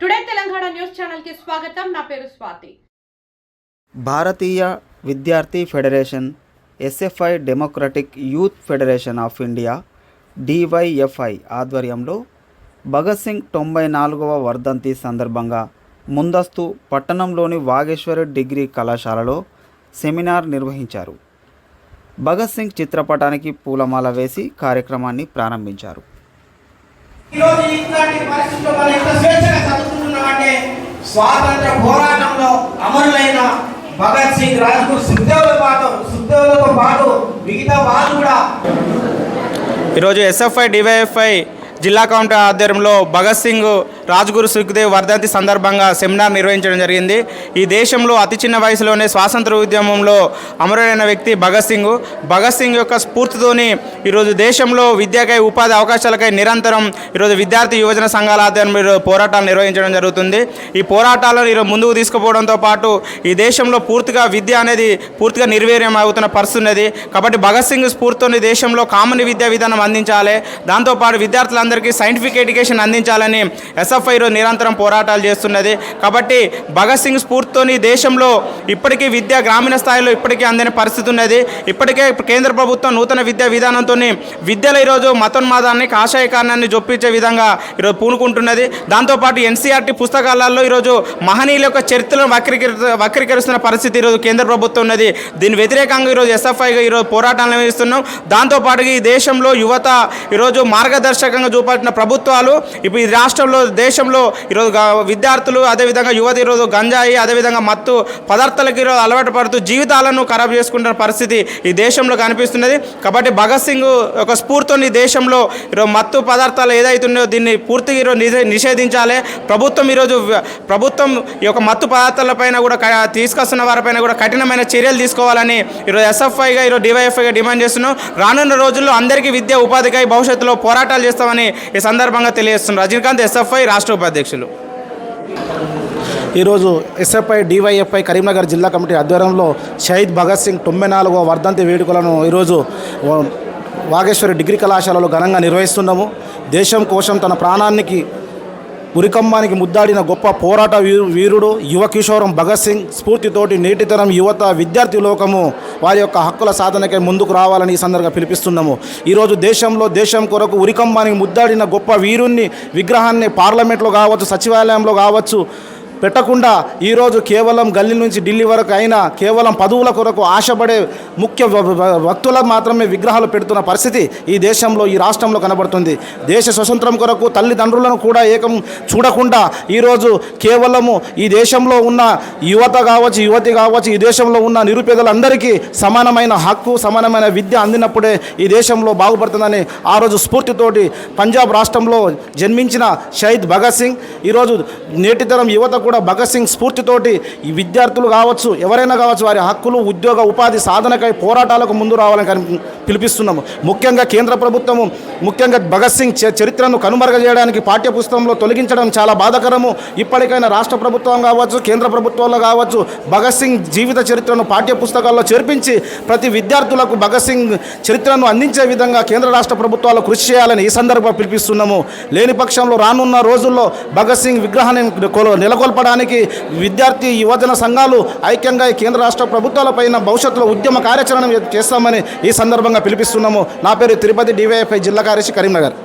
Today Telangana news ఛానల్కి స్వాగతం. నా పేరు Swathi. Bharatiya Vidyarthi federation SFI democratic youth federation of India DYFI ఆధ్వర్యంలో భగత్ సింగ్ తొంభై నాలుగవ వర్ధంతి సందర్భంగా ముందస్తు పట్టణంలోని వాగేశ్వరి డిగ్రీ కళాశాలలో సెమినార్ నిర్వహించారు. భగత్ సింగ్ చిత్రపటానికి పూలమాల వేసి కార్యక్రమాన్ని ప్రారంభించారు. ఈరోజు ఇట్లాంటి పరిస్థితుల్లో మనం ఎంత స్వేచ్ఛగా చదువుకుంటున్నామంటే స్వాతంత్ర పోరాటంలో అమరులైన భగత్ సింగ్ రాజ్గురు సుఖదేవుల పాటు సుఖదేవులతో పాటు మిగతా వాళ్ళు కూడా ఈరోజు ఎస్ఎఫ్ఐ డివైఎఫ్ఐ జిల్లా కౌంటర్ ఆధ్వర్యంలో భగత్ సింగ్ రాజ్గురు సుఖ్దేవ్ వర్ధంతి సందర్భంగా సెమినార్ నిర్వహించడం జరిగింది. ఈ దేశంలో అతి చిన్న వయసులోనే స్వాతంత్ర ఉద్యమంలో అమరుడైన వ్యక్తి భగత్ సింగ్. భగత్ సింగ్ యొక్క స్ఫూర్తితోని ఈరోజు దేశంలో విద్యకై ఉపాధి అవకాశాలకై నిరంతరం ఈరోజు విద్యార్థి యువజన సంఘాల ఆధ్వర్యంలో పోరాటాలు నిర్వహించడం జరుగుతుంది. ఈ పోరాటాలను ఈరోజు ముందుకు తీసుకుపోవడంతో పాటు ఈ దేశంలో పూర్తిగా విద్య అనేది పూర్తిగా నిర్వీర్యం అవుతున్న పరిస్థితున్నది కాబట్టి భగత్ సింగ్ స్ఫూర్తితోని దేశంలో కామన్ విద్యా విధానం అందించాలి. దాంతోపాటు విద్యార్థులందరికీ సైంటిఫిక్ ఎడ్యుకేషన్ అందించాలని ఎస్ఎఫ్ఐ ఈరోజు నిరంతరం పోరాటాలు చేస్తున్నది. కాబట్టి భగత్ సింగ్ స్ఫూర్తితోని దేశంలో ఇప్పటికీ విద్య గ్రామీణ స్థాయిలో ఇప్పటికీ అందని పరిస్థితి ఉన్నది. ఇప్పటికే కేంద్ర ప్రభుత్వం నూతన విద్యా విధానంతో విద్యలో ఈరోజు మతోన్మాదాన్ని కాషాయకారణాన్ని జొప్పించే విధంగా ఈరోజు పూనుకుంటున్నది. దాంతోపాటు ఎన్సీఆర్టీ పుస్తకాలలో ఈరోజు మహనీయుల యొక్క చరిత్రను వక్రీకరి వక్రీకరిస్తున్న పరిస్థితి ఈరోజు కేంద్ర ప్రభుత్వం ఉన్నది. దీని వ్యతిరేకంగా ఈరోజు ఎస్ఎఫ్ఐగా ఈరోజు పోరాటాలు నిర్వహిస్తున్నాం. దాంతోపాటు ఈ దేశంలో యువత ఈరోజు మార్గదర్శకంగా చూపాల్సిన ప్రభుత్వాలు ఇప్పుడు ఈ రాష్ట్రంలో దేశంలో ఈరోజు విద్యార్థులు అదేవిధంగా యువత ఈరోజు గంజాయి అదేవిధంగా మత్తు పదార్థాలకు ఈరోజు అలవాటు పడుతూ జీవితాలను ఖరాబ్ చేసుకుంటున్న పరిస్థితి ఈ దేశంలో కనిపిస్తున్నది. కాబట్టి భగత్ సింగ్ ఒక స్ఫూర్తిని ఈ దేశంలో ఈరోజు మత్తు పదార్థాలు ఏదైతున్నాయో దీన్ని పూర్తిగా ఈరోజు నిషేధించాలి. ప్రభుత్వం ఈరోజు ప్రభుత్వం ఈ యొక్క మత్తు పదార్థాలపైన కూడా తీసుకొస్తున్న వారిపైన కూడా కఠినమైన చర్యలు తీసుకోవాలని ఈరోజు ఎస్ఎఫ్ఐగా ఈరోజు డివైఎఫ్ఐగా డిమాండ్ చేస్తున్నాం. రానున్న రోజుల్లో అందరికీ విద్య ఉపాధికై భవిష్యత్తులో పోరాటాలు చేస్తామని ఈ సందర్భంగా తెలియజేస్తున్నారు. రజనీకాంత్ ఎస్ఎఫ్ఐ రాష్ట్ర ఉపాధ్యక్షులు ఈరోజు ఎస్ఎఫ్ఐ డివైఎఫ్ఐ కరీంనగర్ జిల్లా కమిటీ ఆధ్వర్యంలో షహీద్ భగత్ సింగ్ తొంభై నాలుగవ వర్ధంతి వేడుకలను ఈరోజు వాగేశ్వరి డిగ్రీ కళాశాలలో ఘనంగా నిర్వహిస్తున్నాము. దేశం కోసం తన ప్రాణానికి ఉరికంబానికి ముద్దాడిన గొప్ప పోరాట వీరుడు యువ కిషోరం భగత్ సింగ్ స్ఫూర్తితోటి నేటితరం యువత విద్యార్థి లోకము వారి యొక్క హక్కుల సాధనకై ముందుకు రావాలని ఈ సందర్భంగా పిలిపిస్తున్నాము. ఈరోజు దేశంలో దేశం కొరకు ఉరికంబానికి ముద్దాడిన గొప్ప వీరుణ్ణి విగ్రహాన్ని పార్లమెంట్లో కావచ్చు సచివాలయంలో కావచ్చు పెట్టకుండా ఈరోజు కేవలం గల్లీ నుంచి ఢిల్లీ వరకు అయినా కేవలం పదవుల కొరకు ఆశపడే ముఖ్య వ- మాత్రమే విగ్రహాలు పెడుతున్న పరిస్థితి ఈ దేశంలో ఈ రాష్ట్రంలో కనబడుతుంది. దేశ స్వతంత్రం కొరకు తల్లిదండ్రులను కూడా ఏకం చూడకుండా ఈరోజు కేవలము ఈ దేశంలో ఉన్న యువత కావచ్చు యువతి కావచ్చు ఈ దేశంలో ఉన్న నిరుపేదలందరికీ సమానమైన హక్కు సమానమైన విద్య అందినప్పుడే ఈ దేశంలో బాగుపడుతుందని ఆ రోజు స్ఫూర్తితోటి పంజాబ్ రాష్ట్రంలో జన్మించిన షహీద్ భగత్ సింగ్. ఈరోజు నేటితరం యువత కూడా భగత్ సింగ్ స్ఫూర్తితోటి ఈ విద్యార్థులు కావచ్చు ఎవరైనా కావచ్చు వారి హక్కులు ఉద్యోగ ఉపాధి సాధనకై పోరాటాలకు ముందు రావాలని పిలిపిస్తున్నాము. ముఖ్యంగా కేంద్ర ప్రభుత్వము ముఖ్యంగా భగత్ సింగ్ చరిత్రను కనుమరుగజేయడానికి పాఠ్య పుస్తకంలో తొలగించడం చాలా బాధకరము. ఇప్పటికైనా రాష్ట్ర ప్రభుత్వం కావచ్చు కేంద్ర ప్రభుత్వంలో కావచ్చు భగత్ సింగ్ జీవిత చరిత్రను పాఠ్య పుస్తకాల్లో చేర్పించి ప్రతి విద్యార్థులకు భగత్ సింగ్ చరిత్రను అందించే విధంగా కేంద్ర రాష్ట్ర ప్రభుత్వాలు కృషి చేయాలని ఈ సందర్భంగా పిలిపిస్తున్నాము. లేని పక్షంలో రానున్న రోజుల్లో భగత్ సింగ్ విగ్రహాన్ని నెలకొల్ప నెలకొల్పడానికి విద్యార్థి యువజన సంఘాలు ఐక్యంగా కేంద్ర రాష్ట్ర ప్రభుత్వాలపైన భవిష్యత్తులో ఉద్యమ కార్యాచరణ చేస్తామని ఈ సందర్భంగా పిలిపిస్తున్నాము. నా పేరు తిరుపతి డివైఎఫ్ఐ జిల్లా కార్యదర్శి కరీంనగర్.